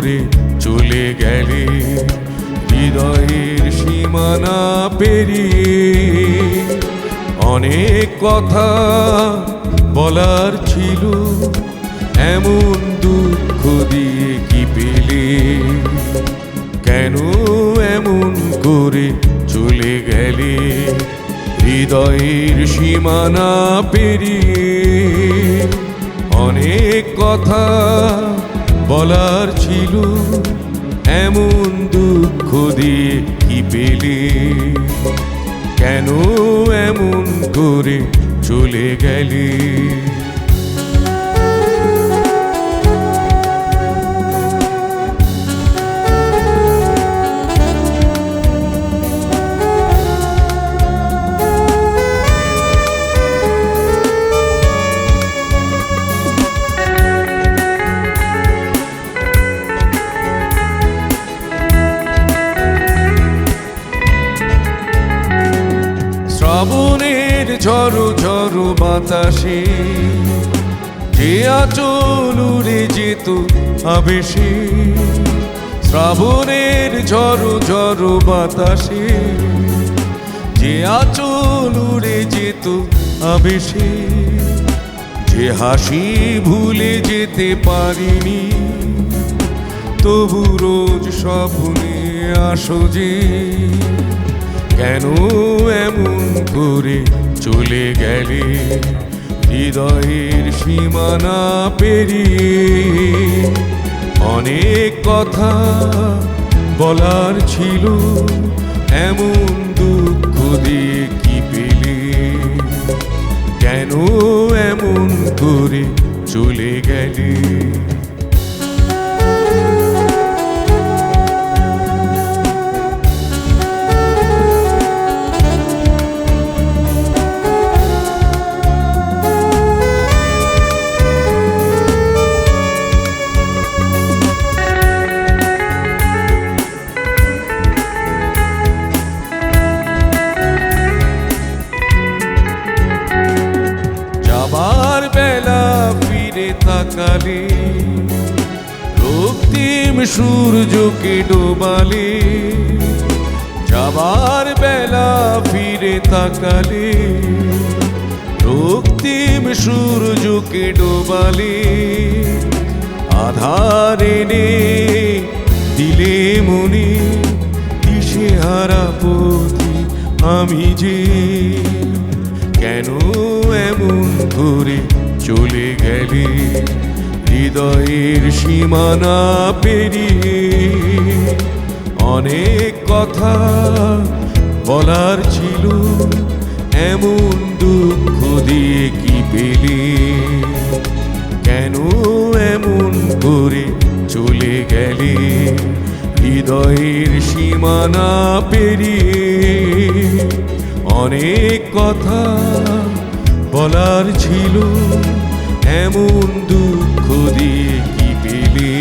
দূরে চলে গেলে হৃদয়ের সীমানা পেরিয়ে অনেক কথা বলার ছিল, এমন দুঃখ দিয়ে কি পেলে? কেন এমন করে চলে গেলে হৃদয়ের সীমানা পেরিয়ে? অনেক কথা বলার ছিল এমন দুঃখ দিয়ে কি পেলে? কেন এমন করে চলে গেলে? শ্রাবণের ঝড়ো ঝড়ো বাতাসে যে আচল উড়ে যেত আবেশে? শ্রাবণের ঝড়ো ঝড়ো বাতাসে, যে আচল উড়ে যেত আবেশে? যে হাসি ভুলে যেতে পারিনি, তবু রোজ স্বপ্নে আসো যে। কেন এমন করে চলে গেলে? হৃদয়ের সীমানা পেরিয়ে অনেক কথা বলার ছিল, এমন দুঃখ দিয়ে কি পেলে? কেন এমন করে চলে গেলে? তাকালে। রক্তিম সূর্যকে ডোবালে। যাবার বেলা ফিরে তাকালে। রক্তিম সূর্যকে ডোবালে। আধারে নে দিলে মনে দিশে হারা পথি আমি যে? কেন এমন করে চলে গেলে, হৃদয়ের সীমানা পেরিয়ে। অনেক কথা বলার ছিল, এমন দুঃখ দিয়ে কি পেলে? কেন এমন করে চলে গেলে, হৃদয়ের সীমানা পেরিয়ে? অনেক কথা বলার ছিল এমন দুঃখ দিয়ে কি পেলে?